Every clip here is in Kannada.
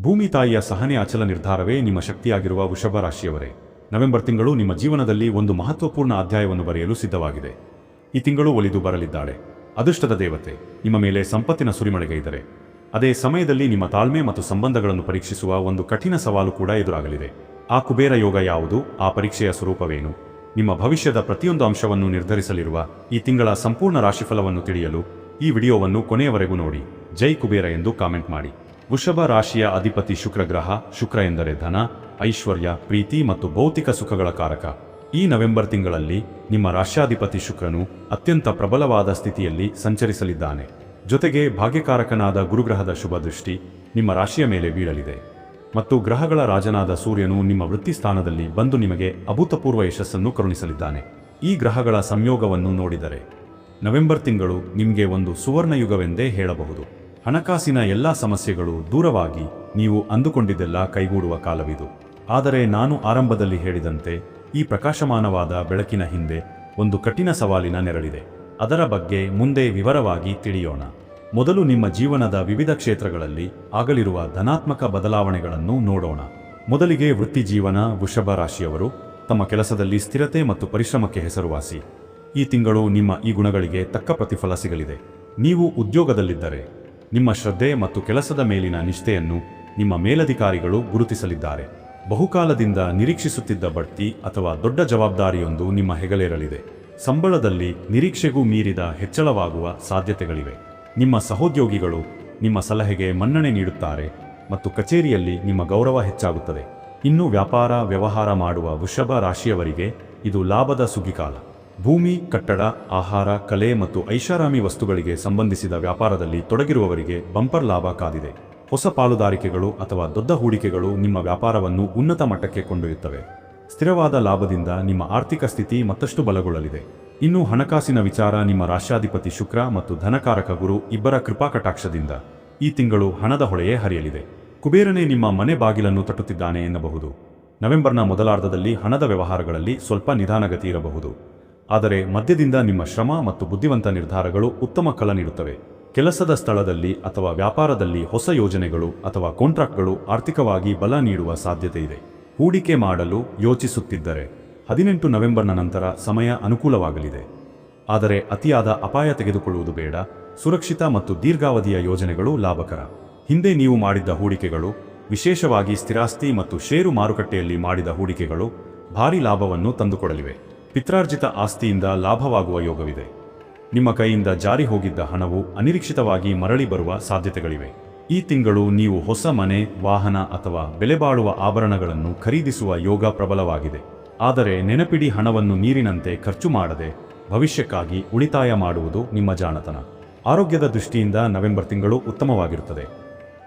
ಭೂಮಿ ತಾಯಿಯ ಸಹನೆ ಅಚಲ ನಿರ್ಧಾರವೇ ನಿಮ್ಮ ಶಕ್ತಿಯಾಗಿರುವ ವೃಷಭ ರಾಶಿಯವರೇ. ನವೆಂಬರ್ ತಿಂಗಳು ನಿಮ್ಮ ಜೀವನದಲ್ಲಿ ಒಂದು ಮಹತ್ವಪೂರ್ಣ ಅಧ್ಯಾಯವನ್ನು ಬರೆಯಲು ಸಿದ್ಧವಾಗಿದೆ. ಈ ತಿಂಗಳು ಒಲಿದು ಬರಲಿದ್ದಾಳೆ. ಅದೃಷ್ಟದ ದೇವತೆ, ನಿಮ್ಮ ಮೇಲೆ ಸಂಪತ್ತಿನ ಸುರಿಮಳೆಗೈದರೆ ಅದೇ ಸಮಯದಲ್ಲಿ ನಿಮ್ಮ ತಾಳ್ಮೆ ಮತ್ತು ಸಂಬಂಧಗಳನ್ನು ಪರೀಕ್ಷಿಸುವ ಒಂದು ಕಠಿಣ ಸವಾಲು ಕೂಡ ಎದುರಾಗಲಿದೆ. ಆ ಕುಬೇರ ಯೋಗ ಯಾವುದು? ಆ ಪರೀಕ್ಷೆಯ ಸ್ವರೂಪವೇನು? ನಿಮ್ಮ ಭವಿಷ್ಯದ ಪ್ರತಿಯೊಂದು ಅಂಶವನ್ನು ನಿರ್ಧರಿಸಲಿರುವ ಈ ತಿಂಗಳ ಸಂಪೂರ್ಣ ರಾಶಿಫಲವನ್ನು ತಿಳಿಯಲು ಈ ವಿಡಿಯೋವನ್ನು ಕೊನೆಯವರೆಗೂ ನೋಡಿ. ಜೈ ಕುಬೇರ ಎಂದು ಕಾಮೆಂಟ್ ಮಾಡಿ. ವೃಷಭ ರಾಶಿಯ ಅಧಿಪತಿ ಶುಕ್ರ ಗ್ರಹ, ಶುಕ್ರ ಎಂದರೆ ಧನ, ಐಶ್ವರ್ಯ, ಪ್ರೀತಿ ಮತ್ತು ಭೌತಿಕ ಸುಖಗಳ ಕಾರಕ. ಈ ನವೆಂಬರ್ ತಿಂಗಳಲ್ಲಿ ನಿಮ್ಮ ರಾಶ್ಯಾಧಿಪತಿ ಶುಕ್ರನು ಅತ್ಯಂತ ಪ್ರಬಲವಾದ ಸ್ಥಿತಿಯಲ್ಲಿ ಸಂಚರಿಸಲಿದ್ದಾನೆ. ಜೊತೆಗೆ ಭಾಗ್ಯಕಾರಕನಾದ ಗುರುಗ್ರಹದ ಶುಭ ದೃಷ್ಟಿ ನಿಮ್ಮ ರಾಶಿಯ ಮೇಲೆ ಬೀಳಲಿದೆ. ಮತ್ತು ಗ್ರಹಗಳ ರಾಜನಾದ ಸೂರ್ಯನು ನಿಮ್ಮ ವೃತ್ತಿ ಸ್ಥಾನದಲ್ಲಿ ಬಂದು ನಿಮಗೆ ಅಭೂತಪೂರ್ವ ಯಶಸ್ಸನ್ನು ಕರುಣಿಸಲಿದ್ದಾನೆ. ಈ ಗ್ರಹಗಳ ಸಂಯೋಗವನ್ನು ನೋಡಿದರೆ ನವೆಂಬರ್ ತಿಂಗಳು ನಿಮಗೆ ಒಂದು ಸುವರ್ಣಯುಗವೆಂದೇ ಹೇಳಬಹುದು. ಹಣಕಾಸಿನ ಎಲ್ಲಾ ಸಮಸ್ಯೆಗಳು ದೂರವಾಗಿ ನೀವು ಅಂದುಕೊಂಡಿದ್ದೆಲ್ಲ ಕೈಗೂಡುವ ಕಾಲವಿದು. ಆದರೆ ನಾನು ಆರಂಭದಲ್ಲಿ ಹೇಳಿದಂತೆ ಈ ಪ್ರಕಾಶಮಾನವಾದ ಬೆಳಕಿನ ಹಿಂದೆ ಒಂದು ಕಠಿಣ ಸವಾಲಿನ ನೆರಳಿದೆ. ಅದರ ಬಗ್ಗೆ ಮುಂದೆ ವಿವರವಾಗಿ ತಿಳಿಯೋಣ. ಮೊದಲು ನಿಮ್ಮ ಜೀವನದ ವಿವಿಧ ಕ್ಷೇತ್ರಗಳಲ್ಲಿ ಆಗಲಿರುವ ಧನಾತ್ಮಕ ಬದಲಾವಣೆಗಳನ್ನು ನೋಡೋಣ. ಮೊದಲಿಗೆ ವೃತ್ತಿ ಜೀವನ ವೃಷಭ ರಾಶಿಯವರು ತಮ್ಮ ಕೆಲಸದಲ್ಲಿ ಸ್ಥಿರತೆ ಮತ್ತು ಪರಿಶ್ರಮಕ್ಕೆ ಹೆಸರುವಾಸಿ. ಈ ತಿಂಗಳು ನಿಮ್ಮ ಈ ಗುಣಗಳಿಗೆ ತಕ್ಕ ಪ್ರತಿಫಲ ಸಿಗಲಿದೆ. ನೀವು ಉದ್ಯೋಗದಲ್ಲಿದ್ದರೆ ನಿಮ್ಮ ಶ್ರದ್ಧೆ ಮತ್ತು ಕೆಲಸದ ಮೇಲಿನ ನಿಷ್ಠೆಯನ್ನು ನಿಮ್ಮ ಮೇಲಧಿಕಾರಿಗಳು ಗುರುತಿಸಲಿದ್ದಾರೆ. ಬಹುಕಾಲದಿಂದ ನಿರೀಕ್ಷಿಸುತ್ತಿದ್ದ ಬಡ್ತಿ ಅಥವಾ ದೊಡ್ಡ ಜವಾಬ್ದಾರಿಯೊಂದು ನಿಮ್ಮ ಹೆಗಲೇರಲಿದೆ. ಸಂಬಳದಲ್ಲಿ ನಿರೀಕ್ಷೆಗೂ ಮೀರಿದ ಹೆಚ್ಚಳವಾಗುವ ಸಾಧ್ಯತೆಗಳಿವೆ. ನಿಮ್ಮ ಸಹೋದ್ಯೋಗಿಗಳು ನಿಮ್ಮ ಸಲಹೆಗೆ ಮನ್ನಣೆ ನೀಡುತ್ತಾರೆ ಮತ್ತು ಕಚೇರಿಯಲ್ಲಿ ನಿಮ್ಮ ಗೌರವ ಹೆಚ್ಚಾಗುತ್ತದೆ. ಇನ್ನು ವ್ಯಾಪಾರ, ವ್ಯವಹಾರ ಮಾಡುವ ವೃಷಭ ರಾಶಿಯವರಿಗೆ ಇದು ಲಾಭದ ಸುಗ್ಗಿಕಾಲ. ಭೂಮಿ, ಕಟ್ಟಡ, ಆಹಾರ, ಕಲೆ ಮತ್ತು ಐಷಾರಾಮಿ ವಸ್ತುಗಳಿಗೆ ಸಂಬಂಧಿಸಿದ ವ್ಯಾಪಾರದಲ್ಲಿ ತೊಡಗಿರುವವರಿಗೆ ಬಂಪರ್ ಲಾಭ ಕಾದಿದೆ. ಹೊಸ ಪಾಲುದಾರಿಕೆಗಳು ಅಥವಾ ದೊಡ್ಡ ಹೂಡಿಕೆಗಳು ನಿಮ್ಮ ವ್ಯಾಪಾರವನ್ನು ಉನ್ನತ ಮಟ್ಟಕ್ಕೆ ಕೊಂಡೊಯ್ಯುತ್ತವೆ. ಸ್ಥಿರವಾದ ಲಾಭದಿಂದ ನಿಮ್ಮ ಆರ್ಥಿಕ ಸ್ಥಿತಿ ಮತ್ತಷ್ಟು ಬಲಗೊಳ್ಳಲಿದೆ. ಇನ್ನು ಹಣಕಾಸಿನ ವಿಚಾರ ನಿಮ್ಮ ರಾಷ್ಟ್ರಾಧಿಪತಿ ಶುಕ್ರ ಮತ್ತು ಧನಕಾರಕ ಗುರು ಇಬ್ಬರ ಕೃಪಾಕಟಾಕ್ಷದಿಂದ ಈ ತಿಂಗಳು ಹಣದ ಹೊಳೆಯೇ ಹರಿಯಲಿದೆ. ಕುಬೇರನೇ ನಿಮ್ಮ ಮನೆ ಬಾಗಿಲನ್ನು ತಟ್ಟುತ್ತಿದ್ದಾನೆ ಎನ್ನಬಹುದು. ನವೆಂಬರ್ನ ಮೊದಲಾರ್ಧದಲ್ಲಿ ಹಣದ ವ್ಯವಹಾರಗಳಲ್ಲಿ ಸ್ವಲ್ಪ ನಿಧಾನಗತಿ ಇರಬಹುದು. ಆದರೆ ಮಧ್ಯದಿಂದ ನಿಮ್ಮ ಶ್ರಮ ಮತ್ತು ಬುದ್ಧಿವಂತ ನಿರ್ಧಾರಗಳು ಉತ್ತಮ ಫಲ ನೀಡುತ್ತವೆ. ಕೆಲಸದ ಸ್ಥಳದಲ್ಲಿ ಅಥವಾ ವ್ಯಾಪಾರದಲ್ಲಿ ಹೊಸ ಯೋಜನೆಗಳು ಅಥವಾ ಕಾಂಟ್ರಾಕ್ಟ್ಗಳು ಆರ್ಥಿಕವಾಗಿ ಬಲ ನೀಡುವ ಸಾಧ್ಯತೆ ಇದೆ. ಹೂಡಿಕೆ ಮಾಡಲು ಯೋಚಿಸುತ್ತಿದ್ದರೆ ಹದಿನೆಂಟು ನವೆಂಬರ್ನ ನಂತರ ಸಮಯ ಅನುಕೂಲವಾಗಲಿದೆ. ಆದರೆ ಅತಿಯಾದ ಅಪಾಯ ತೆಗೆದುಕೊಳ್ಳುವುದು ಬೇಡ. ಸುರಕ್ಷಿತ ಮತ್ತು ದೀರ್ಘಾವಧಿಯ ಯೋಜನೆಗಳು ಲಾಭಕರ. ಹಿಂದೆ ನೀವು ಮಾಡಿದ್ದ ಹೂಡಿಕೆಗಳು, ವಿಶೇಷವಾಗಿ ಸ್ಥಿರಾಸ್ತಿ ಮತ್ತು ಷೇರು ಮಾರುಕಟ್ಟೆಯಲ್ಲಿ ಮಾಡಿದ ಹೂಡಿಕೆಗಳು ಭಾರಿ ಲಾಭವನ್ನು ತಂದುಕೊಡಲಿವೆ. ಪಿತ್ರಾರ್ಜಿತ ಆಸ್ತಿಯಿಂದ ಲಾಭವಾಗುವ ಯೋಗವಿದೆ. ನಿಮ್ಮ ಕೈಯಿಂದ ಜಾರಿ ಹೋಗಿದ್ದ ಹಣವು ಅನಿರೀಕ್ಷಿತವಾಗಿ ಮರಳಿ ಬರುವ ಸಾಧ್ಯತೆಗಳಿವೆ. ಈ ತಿಂಗಳು ನೀವು ಹೊಸ ಮನೆ, ವಾಹನ ಅಥವಾ ಬೆಲೆಬಾಳುವ ಆಭರಣಗಳನ್ನು ಖರೀದಿಸುವ ಯೋಗ ಪ್ರಬಲವಾಗಿದೆ. ಆದರೆ ನೆನಪಿಡಿ ಹಣವನ್ನು ನೀರಿನಂತೆ ಖರ್ಚು ಮಾಡದೆ ಭವಿಷ್ಯಕ್ಕಾಗಿ ಉಳಿತಾಯ ಮಾಡುವುದು ನಿಮ್ಮ ಜಾಣತನ. ಆರೋಗ್ಯದ ದೃಷ್ಟಿಯಿಂದ ನವೆಂಬರ್ ತಿಂಗಳು ಉತ್ತಮವಾಗಿರುತ್ತದೆ.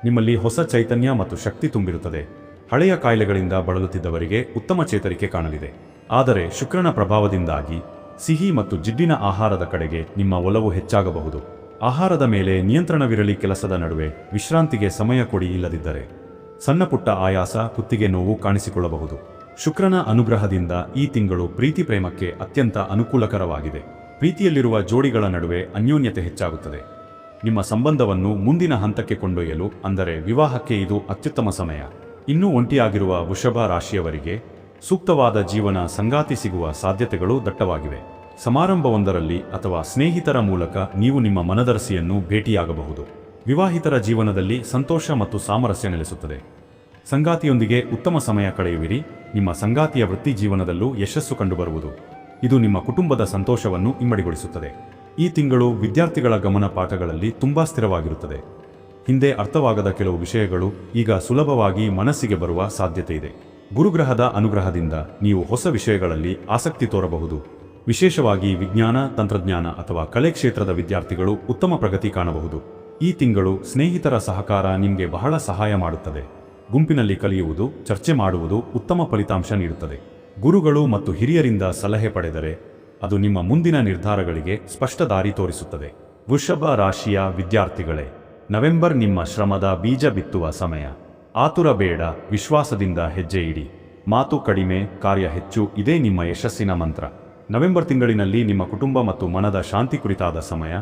ನಿಮ್ಮಲ್ಲಿ ಹೊಸ ಚೈತನ್ಯ ಮತ್ತು ಶಕ್ತಿ ತುಂಬಿರುತ್ತದೆ. ಹಳೆಯ ಕಾಯಿಲೆಗಳಿಂದ ಬಳಲುತ್ತಿದ್ದವರಿಗೆ ಉತ್ತಮ ಚೇತರಿಕೆ ಕಾಣಲಿದೆ. ಆದರೆ ಶುಕ್ರನ ಪ್ರಭಾವದಿಂದಾಗಿ ಸಿಹಿ ಮತ್ತು ಜಿಡ್ಡಿನ ಆಹಾರದ ಕಡೆಗೆ ನಿಮ್ಮ ಒಲವು ಹೆಚ್ಚಾಗಬಹುದು. ಆಹಾರದ ಮೇಲೆ ನಿಯಂತ್ರಣವಿರಲಿ ಕೆಲಸದ ನಡುವೆ ವಿಶ್ರಾಂತಿಗೆ ಸಮಯ ಕೊಡಿ ಇಲ್ಲದಿದ್ದರೆ ಸಣ್ಣಪುಟ್ಟ ಆಯಾಸ ಕುತ್ತಿಗೆ ನೋವು ಕಾಣಿಸಿಕೊಳ್ಳಬಹುದು. ಶುಕ್ರನ ಅನುಗ್ರಹದಿಂದ ಈ ತಿಂಗಳು ಪ್ರೀತಿ ಪ್ರೇಮಕ್ಕೆ ಅತ್ಯಂತ ಅನುಕೂಲಕರವಾಗಿದೆ. ಪ್ರೀತಿಯಲ್ಲಿರುವ ಜೋಡಿಗಳ ನಡುವೆ ಅನ್ಯೋನ್ಯತೆ ಹೆಚ್ಚಾಗುತ್ತದೆ. ನಿಮ್ಮ ಸಂಬಂಧವನ್ನು ಮುಂದಿನ ಹಂತಕ್ಕೆ ಕೊಂಡೊಯ್ಯಲು ಅಂದರೆ ವಿವಾಹಕ್ಕೆ ಇದು ಅತ್ಯುತ್ತಮ ಸಮಯ. ಇನ್ನೂ ಒಂಟಿಯಾಗಿರುವ ವೃಷಭ ರಾಶಿಯವರಿಗೆ ಸೂಕ್ತವಾದ ಜೀವನ ಸಂಗಾತಿ ಸಿಗುವ ಸಾಧ್ಯತೆಗಳು ದಟ್ಟವಾಗಿವೆ. ಸಮಾರಂಭವೊಂದರಲ್ಲಿ ಅಥವಾ ಸ್ನೇಹಿತರ ಮೂಲಕ ನೀವು ನಿಮ್ಮ ಮನದರಸಿಯನ್ನು ಭೇಟಿಯಾಗಬಹುದು. ವಿವಾಹಿತರ ಜೀವನದಲ್ಲಿ ಸಂತೋಷ ಮತ್ತು ಸಾಮರಸ್ಯ ನೆಲೆಸುತ್ತದೆ. ಸಂಗಾತಿಯೊಂದಿಗೆ ಉತ್ತಮ ಸಮಯ ಕಳೆಯುವಿರಿ. ನಿಮ್ಮ ಸಂಗಾತಿಯ ವೃತ್ತಿ ಜೀವನದಲ್ಲೂ ಯಶಸ್ಸು ಕಂಡುಬರುವುದು. ಇದು ನಿಮ್ಮ ಕುಟುಂಬದ ಸಂತೋಷವನ್ನು ಇಮ್ಮಡಿಗೊಳಿಸುತ್ತದೆ. ಈ ತಿಂಗಳು ವಿದ್ಯಾರ್ಥಿಗಳ ಗಮನ ಪಾಠಗಳಲ್ಲಿ ತುಂಬಾ ಸ್ಥಿರವಾಗಿರುತ್ತದೆ. ಹಿಂದೆ ಅರ್ಥವಾಗದ ಕೆಲವು ವಿಷಯಗಳು ಈಗ ಸುಲಭವಾಗಿ ಮನಸ್ಸಿಗೆ ಬರುವ ಸಾಧ್ಯತೆ ಇದೆ. ಗುರುಗ್ರಹದ ಅನುಗ್ರಹದಿಂದ ನೀವು ಹೊಸ ವಿಷಯಗಳಲ್ಲಿ ಆಸಕ್ತಿ ತೋರಬಹುದು. ವಿಶೇಷವಾಗಿ ವಿಜ್ಞಾನ, ತಂತ್ರಜ್ಞಾನ ಅಥವಾ ಕಲೆ ಕ್ಷೇತ್ರದ ವಿದ್ಯಾರ್ಥಿಗಳು ಉತ್ತಮ ಪ್ರಗತಿ ಕಾಣಬಹುದು. ಈ ತಿಂಗಳು ಸ್ನೇಹಿತರ ಸಹಕಾರ ನಿಮಗೆ ಬಹಳ ಸಹಾಯ ಮಾಡುತ್ತದೆ. ಗುಂಪಿನಲ್ಲಿ ಕಲಿಯುವುದು, ಚರ್ಚೆ ಮಾಡುವುದು ಉತ್ತಮ ಫಲಿತಾಂಶ ನೀಡುತ್ತದೆ. ಗುರುಗಳು ಮತ್ತು ಹಿರಿಯರಿಂದ ಸಲಹೆ ಪಡೆದರೆ ಅದು ನಿಮ್ಮ ಮುಂದಿನ ನಿರ್ಧಾರಗಳಿಗೆ ಸ್ಪಷ್ಟ ದಾರಿ ತೋರಿಸುತ್ತದೆ. ವೃಷಭ ರಾಶಿಯ ವಿದ್ಯಾರ್ಥಿಗಳೇ, ನವೆಂಬರ್ ನಿಮ್ಮ ಶ್ರಮದ ಬೀಜ ಬಿತ್ತುವ ಸಮಯ. ಆತುರ ಬೇಡ ವಿಶ್ವಾಸದಿಂದ ಹೆಜ್ಜೆ ಇಡಿ ಮಾತು ಕಡಿಮೆ, ಕಾರ್ಯ ಹೆಚ್ಚು, ಇದೇ ನಿಮ್ಮ ಯಶಸ್ಸಿನ ಮಂತ್ರ. ನವೆಂಬರ್ ತಿಂಗಳಿನಲ್ಲಿ ನಿಮ್ಮ ಕುಟುಂಬ ಮತ್ತು ಮನದ ಶಾಂತಿ ಕುರಿತಾದ ಸಮಯ.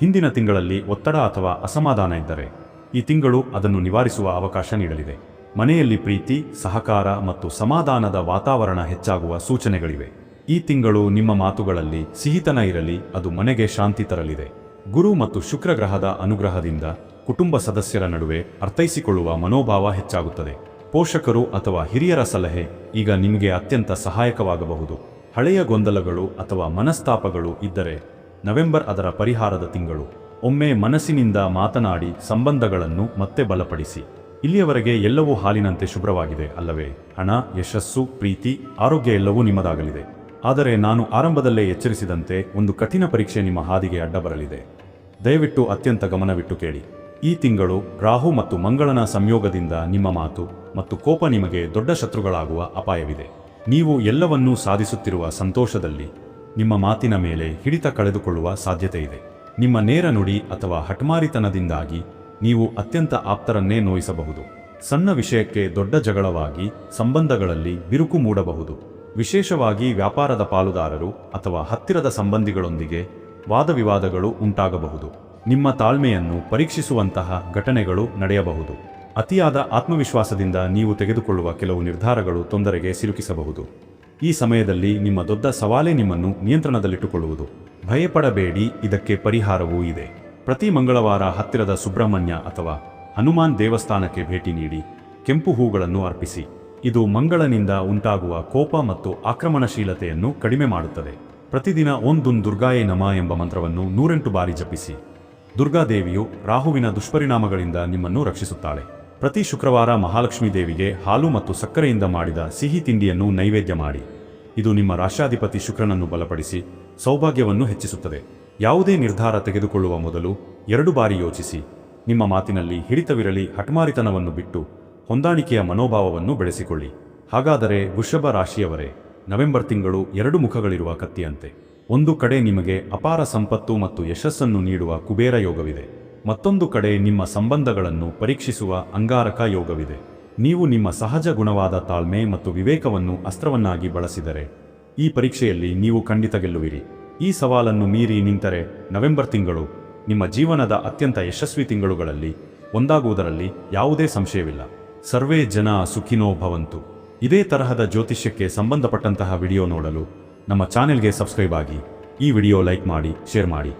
ಹಿಂದಿನ ತಿಂಗಳಲ್ಲಿ ಒತ್ತಡ ಅಥವಾ ಅಸಮಾಧಾನ ಇದ್ದರೆ, ಈ ತಿಂಗಳು ಅದನ್ನು ನಿವಾರಿಸುವ ಅವಕಾಶ ನೀಡಲಿದೆ. ಮನೆಯಲ್ಲಿ ಪ್ರೀತಿ, ಸಹಕಾರ ಮತ್ತು ಸಮಾಧಾನದ ವಾತಾವರಣ ಹೆಚ್ಚಾಗುವ ಸೂಚನೆಗಳಿವೆ. ಈ ತಿಂಗಳು ನಿಮ್ಮ ಮಾತುಗಳಲ್ಲಿ ಸಿಹಿತನ ಇರಲಿ, ಅದು ಮನೆಗೆ ಶಾಂತಿ ತರಲಿದೆ. ಗುರು ಮತ್ತು ಶುಕ್ರಗ್ರಹದ ಅನುಗ್ರಹದಿಂದ ಕುಟುಂಬ ಸದಸ್ಯರ ನಡುವೆ ಅರ್ಥೈಸಿಕೊಳ್ಳುವ ಮನೋಭಾವ ಹೆಚ್ಚಾಗುತ್ತದೆ. ಪೋಷಕರು ಅಥವಾ ಹಿರಿಯರ ಸಲಹೆ ಈಗ ನಿಮಗೆ ಅತ್ಯಂತ ಸಹಾಯಕವಾಗಬಹುದು. ಹಳೆಯ ಗೊಂದಲಗಳು ಅಥವಾ ಮನಸ್ತಾಪಗಳು ಇದ್ದರೆ ನವೆಂಬರ್ ಅದರ ಪರಿಹಾರದ ತಿಂಗಳು. ಒಮ್ಮೆ ಮನಸ್ಸಿನಿಂದ ಮಾತನಾಡಿ ಸಂಬಂಧಗಳನ್ನು ಮತ್ತೆ ಬಲಪಡಿಸಿ. ಇಲ್ಲಿಯವರೆಗೆ ಎಲ್ಲವೂ ಹಾಲಿನಂತೆ ಶುಭ್ರವಾಗಿದೆ ಅಲ್ಲವೇ? ಹಣ, ಯಶಸ್ಸು, ಪ್ರೀತಿ, ಆರೋಗ್ಯ ಎಲ್ಲವೂ ನಿಮ್ಮದಾಗಲಿದೆ. ಆದರೆ ನಾನು ಆರಂಭದಲ್ಲೇ ಎಚ್ಚರಿಸಿದಂತೆ ಒಂದು ಕಠಿಣ ಪರೀಕ್ಷೆ ನಿಮ್ಮ ಹಾದಿಗೆ ಅಡ್ಡ ಬರಲಿದೆ. ದಯವಿಟ್ಟು ಅತ್ಯಂತ ಗಮನವಿಟ್ಟು ಕೇಳಿ. ಈ ತಿಂಗಳು ರಾಹು ಮತ್ತು ಮಂಗಳನ ಸಂಯೋಗದಿಂದ ನಿಮ್ಮ ಮಾತು ಮತ್ತು ಕೋಪ ನಿಮಗೆ ದೊಡ್ಡ ಶತ್ರುಗಳಾಗುವ ಅಪಾಯವಿದೆ. ನೀವು ಎಲ್ಲವನ್ನೂ ಸಾಧಿಸುತ್ತಿರುವ ಸಂತೋಷದಲ್ಲಿ ನಿಮ್ಮ ಮಾತಿನ ಮೇಲೆ ಹಿಡಿತ ಕಳೆದುಕೊಳ್ಳುವ ಸಾಧ್ಯತೆ ಇದೆ ನಿಮ್ಮ ನೇರ ನುಡಿ ಅಥವಾ ಹಠಮಾರಿತನದಿಂದಾಗಿ ನೀವು ಅತ್ಯಂತ ಆಪ್ತರನ್ನೇ ನೋಯಿಸಬಹುದು. ಸಣ್ಣ ವಿಷಯಕ್ಕೆ ದೊಡ್ಡ ಜಗಳವಾಗಿ ಸಂಬಂಧಗಳಲ್ಲಿ ಬಿರುಕು ಮೂಡಬಹುದು. ವಿಶೇಷವಾಗಿ ವ್ಯಾಪಾರದ ಪಾಲುದಾರರು ಅಥವಾ ಹತ್ತಿರದ ಸಂಬಂಧಿಗಳೊಂದಿಗೆ ವಾದವಿವಾದಗಳು ಉಂಟಾಗಬಹುದು. ನಿಮ್ಮ ತಾಳ್ಮೆಯನ್ನು ಪರೀಕ್ಷಿಸುವಂತಹ ಘಟನೆಗಳು ನಡೆಯಬಹುದು. ಅತಿಯಾದ ಆತ್ಮವಿಶ್ವಾಸದಿಂದ ನೀವು ತೆಗೆದುಕೊಳ್ಳುವ ಕೆಲವು ನಿರ್ಧಾರಗಳು ತೊಂದರೆಗೆ ಸಿಲುಕಿಸಬಹುದು. ಈ ಸಮಯದಲ್ಲಿ ನಿಮ್ಮ ದೊಡ್ಡ ಸವಾಲೇ ನಿಮ್ಮನ್ನು ನಿಯಂತ್ರಣದಲ್ಲಿಟ್ಟುಕೊಳ್ಳುವುದು. ಭಯಪಡಬೇಡಿ, ಇದಕ್ಕೆ ಪರಿಹಾರವೂ ಇದೆ. ಪ್ರತಿ ಮಂಗಳವಾರ ಹತ್ತಿರದ ಸುಬ್ರಹ್ಮಣ್ಯ ಅಥವಾ ಹನುಮಾನ್ ದೇವಸ್ಥಾನಕ್ಕೆ ಭೇಟಿ ನೀಡಿ, ಕೆಂಪು ಹೂಗಳನ್ನು ಅರ್ಪಿಸಿ. ಇದು ಮಂಗಳನಿಂದ ಉಂಟಾಗುವ ಕೋಪ ಮತ್ತು ಆಕ್ರಮಣಶೀಲತೆಯನ್ನು ಕಡಿಮೆ ಮಾಡುತ್ತದೆ. ಪ್ರತಿದಿನ ಒಂದುನ್ ದುರ್ಗಾಯೇ ನಮ ಎಂಬ ಮಂತ್ರವನ್ನು ನೂರೆಂಟು ಬಾರಿ ಜಪಿಸಿ. ದುರ್ಗಾದೇವಿಯು ರಾಹುವಿನ ದುಷ್ಪರಿಣಾಮಗಳಿಂದ ನಿಮ್ಮನ್ನು ರಕ್ಷಿಸುತ್ತಾಳೆ. ಪ್ರತಿ ಶುಕ್ರವಾರ ಮಹಾಲಕ್ಷ್ಮೀ ದೇವಿಗೆ ಹಾಲು ಮತ್ತು ಸಕ್ಕರೆಯಿಂದ ಮಾಡಿದ ಸಿಹಿ ತಿಂಡಿಯನ್ನು ನೈವೇದ್ಯ ಮಾಡಿ. ಇದು ನಿಮ್ಮ ರಾಷ್ಟ್ರಾಧಿಪತಿ ಶುಕ್ರನನ್ನು ಬಲಪಡಿಸಿ ಸೌಭಾಗ್ಯವನ್ನು ಹೆಚ್ಚಿಸುತ್ತದೆ. ಯಾವುದೇ ನಿರ್ಧಾರ ತೆಗೆದುಕೊಳ್ಳುವ ಮೊದಲು ಎರಡು ಬಾರಿ ಯೋಚಿಸಿ. ನಿಮ್ಮ ಮಾತಿನಲ್ಲಿ ಹಿಡಿತವಿರಲಿ ಹಠಮಾರಿತನವನ್ನು ಬಿಟ್ಟು ಹೊಂದಾಣಿಕೆಯ ಮನೋಭಾವವನ್ನು ಬೆಳೆಸಿಕೊಳ್ಳಿ. ಹಾಗಾದರೆ ವೃಷಭ ರಾಶಿಯವರೇ, ನವೆಂಬರ್ ತಿಂಗಳು ಎರಡು ಮುಖಗಳಿರುವ ಕತ್ತಿಯಂತೆ. ಒಂದು ಕಡೆ ನಿಮಗೆ ಅಪಾರ ಸಂಪತ್ತು ಮತ್ತು ಯಶಸ್ಸನ್ನು ನೀಡುವ ಕುಬೇರ ಯೋಗವಿದೆ. ಮತ್ತೊಂದು ಕಡೆ ನಿಮ್ಮ ಸಂಬಂಧಗಳನ್ನು ಪರೀಕ್ಷಿಸುವ ಅಂಗಾರಕ ಯೋಗವಿದೆ. ನೀವು ನಿಮ್ಮ ಸಹಜ ಗುಣವಾದ ತಾಳ್ಮೆ ಮತ್ತು ವಿವೇಕವನ್ನು ಅಸ್ತ್ರವನ್ನಾಗಿ ಬಳಸಿದರೆ, ಈ ಪರೀಕ್ಷೆಯಲ್ಲಿ ನೀವು ಖಂಡಿತ ಗೆಲ್ಲುವಿರಿ. ಈ ಸವಾಲನ್ನು ಮೀರಿ ನಿಂತರೆ ನವೆಂಬರ್ ತಿಂಗಳು, ನಿಮ್ಮ ಜೀವನದ ಅತ್ಯಂತ ಯಶಸ್ವಿ ತಿಂಗಳುಗಳಲ್ಲಿ ಒಂದಾಗುವುದರಲ್ಲಿ ಯಾವುದೇ ಸಂಶಯವಿಲ್ಲ. ಸರ್ವೇ ಜನ ಸುಖಿನೋ ಭವಂತು. ಇದೇ ತರಹದ ಜ್ಯೋತಿಷ್ಯಕ್ಕೆ ಸಂಬಂಧಪಟ್ಟಂತಹ ವಿಡಿಯೋ ನೋಡಲು ನಮ್ಮ ಚಾನೆಲ್ಗೆ ಸಬ್ಸ್ಕ್ರೈಬ್ ಆಗಿ ಈ ವಿಡಿಯೋ ಲೈಕ್ ಮಾಡಿ ಶೇರ್ ಮಾಡಿ.